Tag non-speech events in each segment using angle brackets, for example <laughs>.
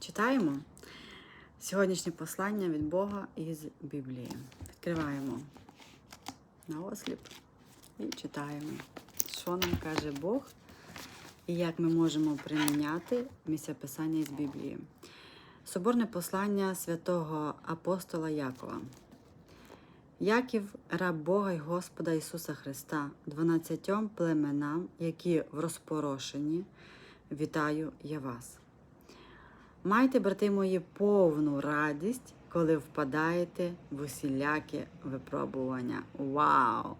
Читаємо сьогоднішнє послання від Бога із Біблії. Відкриваємо на осліп і читаємо, що нам каже Бог і як ми можемо приміняти місця писання із Біблії. Соборне послання святого апостола Якова. Яків, раб Бога й Господа Ісуса Христа, дванадцятьом племенам, які в розпорошенні, вітаю я вас. Майте, брати мої, повну радість, коли впадаєте в усілякі випробування. Вау!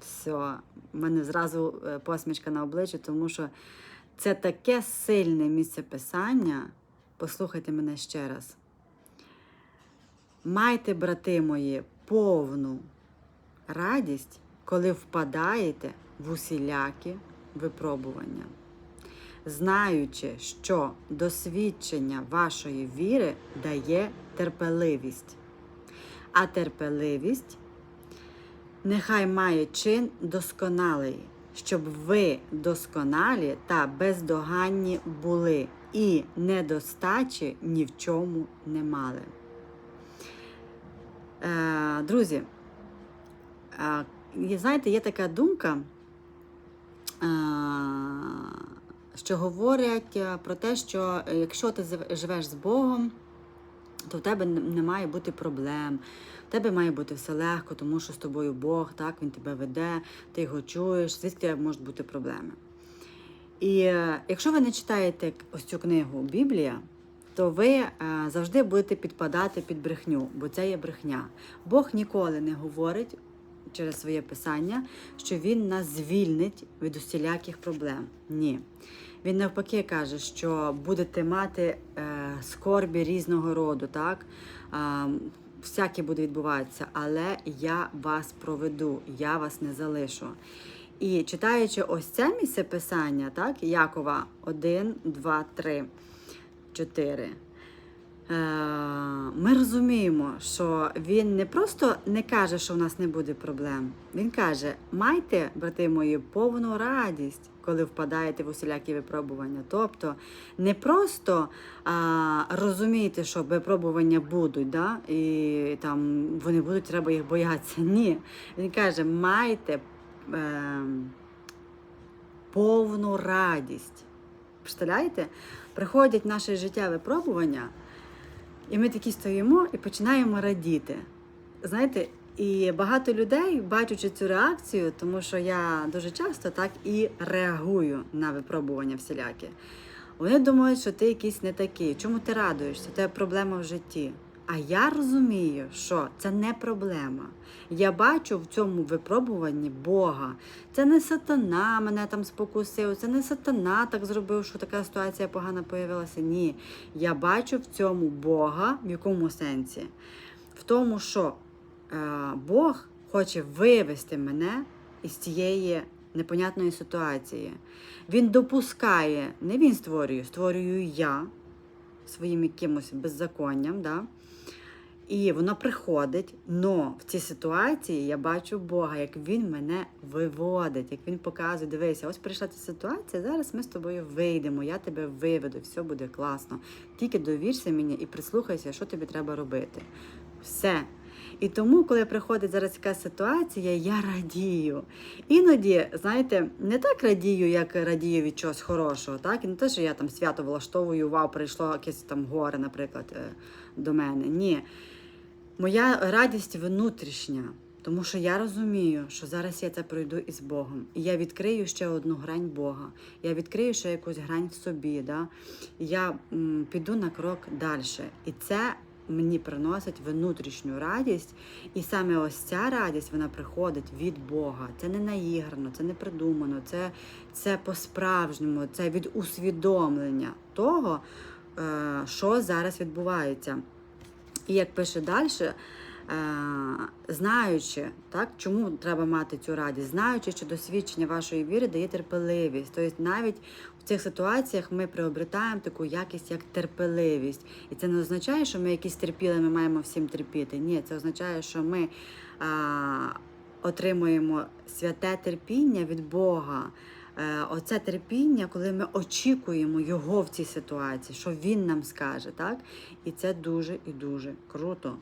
Все, в мене зразу е, посмішка на обличчі, тому що це таке сильне місце писання. Послухайте мене ще раз. Майте, брати мої, повну радість, коли впадаєте в усілякі випробування, знаючи, що досвідчення вашої віри дає терпеливість, а терпеливість нехай має чин досконалий, щоб ви досконалі та бездоганні були і недостачі ні в чому не мали. Е, Друзі, е, знаєте, є така думка, е, що говорять е, про те, що е, якщо ти живеш з Богом, то в тебе не має бути проблем. В тебе має бути все легко, тому що з тобою Бог, так, Він тебе веде, ти його чуєш, звідки можуть бути проблеми. І е, якщо ви не читаєте ось цю книгу Біблія, то ви завжди будете підпадати під брехню, бо це є брехня. Бог ніколи не говорить через своє писання, що Він нас звільнить від усіляких проблем. Ні. Він навпаки каже, що будете мати е, скорбі різного роду, так? Е, всяке буде відбуватися, але я вас проведу, я вас не залишу. І читаючи ось це місце писання, так, Якова 1, 2, 3, 4. Е, Ми розуміємо, що він не просто не каже, що в нас не буде проблем. Він каже: майте, брати мої, повну радість, коли впадаєте в усілякі випробування. Тобто не просто а, розумійте, що випробування будуть, да? і там вони будуть, треба їх боятися. <laughs> Ні. Він каже, майте е, повну радість. Представляєте? Приходять в наше життя випробування, і ми такі стоїмо і починаємо радіти. Знаєте, і багато людей, бачачи цю реакцію, тому що я дуже часто так і реагую на випробування всілякі. Вони думають, що ти якийсь не такий. Чому ти радуєшся? У тебе проблема в житті. А я розумію, що це не проблема. Я бачу в цьому випробуванні Бога. Це не сатана мене там спокусив, це не сатана так зробив, що така ситуація погана появилася. Ні. Я бачу в цьому Бога, в якому сенсі? В тому, що е, Бог хоче вивести мене із цієї непонятної ситуації. Він допускає, не він створює, створюю я своїм якимось беззаконням. Да? І воно приходить, но в цій ситуації я бачу Бога, як Він мене виводить, як Він показує, дивися, ось прийшла ця ситуація, зараз ми з тобою вийдемо, я тебе виведу, все буде класно. Тільки довірся мені і прислухайся, що тобі треба робити. Все. І тому, коли приходить зараз така ситуація, я радію. Іноді, знаєте, не так радію, як радію від чогось хорошого, так? І не те, що я там свято влаштовую, вау, прийшло якесь там горе, наприклад, е, до мене. Ні. Моя радість внутрішня, тому що я розумію, що зараз я це пройду із Богом. І я відкрию ще одну грань Бога. Я відкрию ще якусь грань в собі. Да? Я м, піду на крок далі. І це мені приносить внутрішню радість. І саме ось ця радість вона приходить від Бога. Це не наіграно, це не придумано, це, це по-справжньому, це від усвідомлення того, е, що зараз відбувається. І як пише далі, знаючи, так, чому треба мати цю радість, знаючи, що досвідчення вашої віри дає терпеливість. Тобто навіть в цих ситуаціях ми приобретаємо таку якість, як терпеливість. І це не означає, що ми якісь терпіли, ми маємо всім терпіти. Ні, це означає, що ми а, отримуємо святе терпіння від Бога. е, оце терпіння, коли ми очікуємо його в цій ситуації, що він нам скаже, так? І це дуже і дуже круто.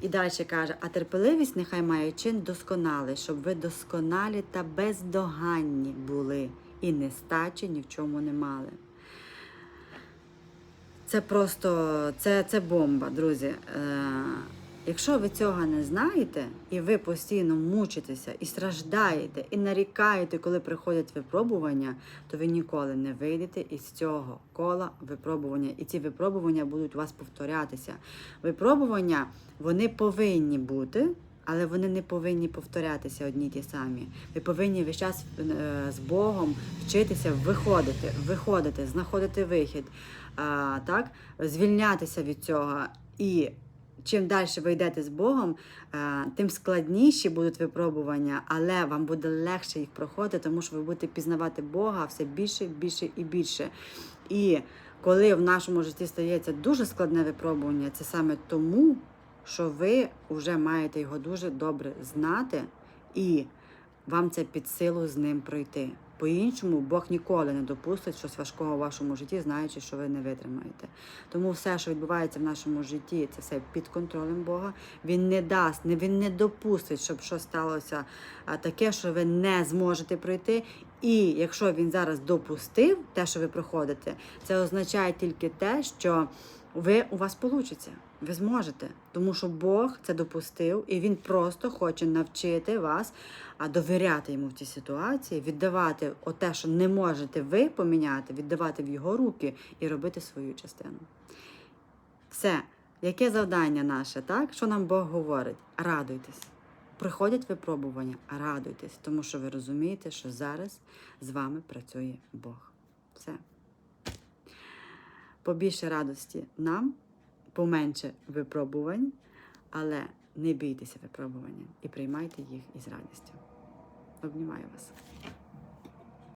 І далі каже: а терпеливість нехай має чин досконалий, щоб ви досконалі та бездоганні були, і нестачі ні в чому не мали. Це просто це, це бомба, друзі. Якщо ви цього не знаєте, і ви постійно мучитеся, і страждаєте, і нарікаєте, коли приходять випробування, то ви ніколи не вийдете із цього кола випробування. І ці випробування будуть у вас повторятися. Випробування вони повинні бути. Але вони не повинні повторятися одні ті самі. Ви повинні весь час е, з Богом вчитися виходити, виходити, знаходити вихід, так, звільнятися від цього. І чим далі ви йдете з Богом, е, тим складніші будуть випробування, але вам буде легше їх проходити, тому що ви будете пізнавати Бога все більше, більше і більше. І коли в нашому житті стається дуже складне випробування, це саме тому, що ви вже маєте його дуже добре знати, і вам це під силу з ним пройти. По-іншому Бог ніколи не допустить щось важкого в вашому житті, знаючи, що ви не витримаєте. Тому все, що відбувається в нашому житті, це все під контролем Бога. Він не дасть, він не допустить, щоб щось сталося таке, що ви не зможете пройти. І якщо він зараз допустив те, що ви проходите, це означає тільки те, що ви у вас вийде. Ви зможете, тому що Бог це допустив, і Він просто хоче навчити вас довіряти йому в цій ситуації, віддавати те, що не можете ви поміняти, віддавати в його руки і робити свою частину. Все, яке завдання наше, так? Що нам Бог говорить? Радуйтесь. Приходять випробування, радуйтесь, тому що ви розумієте, що зараз з вами працює Бог. Все. Побільше радості нам, поменше випробувань, але не бійтеся випробування і приймайте їх із радістю. Обнімаю вас.